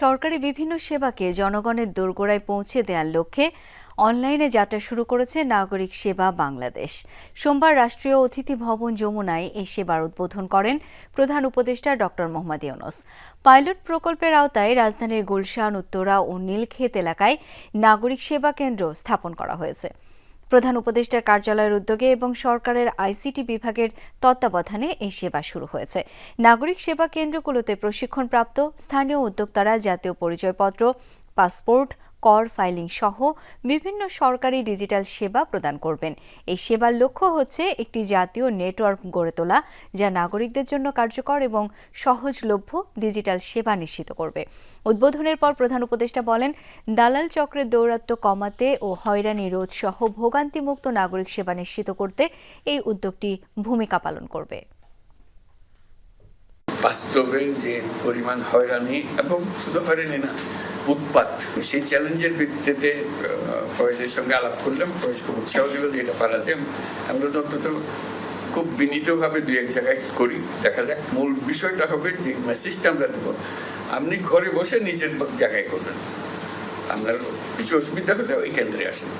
সরকারি বিভিন্ন সেবাকে জনগণের দোরগোড়ায় পৌঁছে দেওয়ার লক্ষ্যে অনলাইনে যাত্রা শুরু করেছে নাগরিক সেবা বাংলাদেশ। সোমবার রাষ্ট্রীয় অতিথি ভবন যমুনায় এই সেবার উদ্বোধন করেন প্রধান উপদেষ্টা ডক্টর মোহাম্মদ ইউনুস। পাইলট প্রকল্পের আওতায় রাজধানীর গুলশান, উত্তরা ও নীলক্ষেত এলাকায় নাগরিক সেবা কেন্দ্র স্থাপন করা হয়েছে। প্রধান উপদেষ্টার কার্যালয়ের উদ্যোগে এবং সরকারের আইসিটি বিভাগের তত্ত্বাবধানে এই সেবা শুরু হয়েছে। নাগরিক সেবা কেন্দ্রগুলোতে প্রশিক্ষণপ্রাপ্ত স্থানীয় উদ্যোক্তারা জাতীয় পরিচয়পত্র, পাসপোর্ট কর ফাইলিং সহ বিভিন্ন সরকারি ডিজিটাল সেবা প্রদান করবেন। এই সেবার লক্ষ্য হচ্ছে একটি জাতীয় নেটওয়ার্ক গড়ে তোলা, যা নাগরিকদের জন্য কার্যকর এবং সহজলভ্য ডিজিটাল সেবা নিশ্চিত করবে। উদ্বোধনের পর প্রধান উপদেষ্টা বলেন, দালাল চক্রের দৌরাত্ম্য কমাতে ও হয়রানি রোধ সহ ভোগান্তিমুক্ত নাগরিক সেবা নিশ্চিত করতে এই উদ্যোগটি ভূমিকা পালন করবে। বাস্তবে যে পরিমাণ হয়রানি এবং শুধু হয়রানি না উৎপাত সেই চ্যালেঞ্জের ভিত্তিতে ফয়েজের সঙ্গে আলাপ করলাম। ফয়েজ খুব উৎসাহ দিল যে এটা পারা যায়। আমরা তো অন্তত খুব বিনীতভাবে দুই এক জায়গায় করি। দেখা যাক, মূল বিষয়টা হবে যে মেসেজটা আমরা দেবো। আপনি ঘরে বসে নিজের জায়গায় করবেন। আপনার কিছু অসুবিধা হলে ওই কেন্দ্রে আসেন।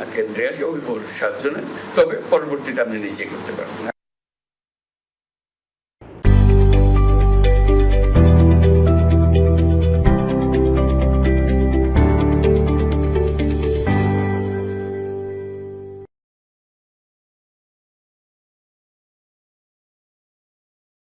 আর কেন্দ্রে আসে ওই নেন। তবে পরবর্তীতে আপনি নিজে করতে পারবেন।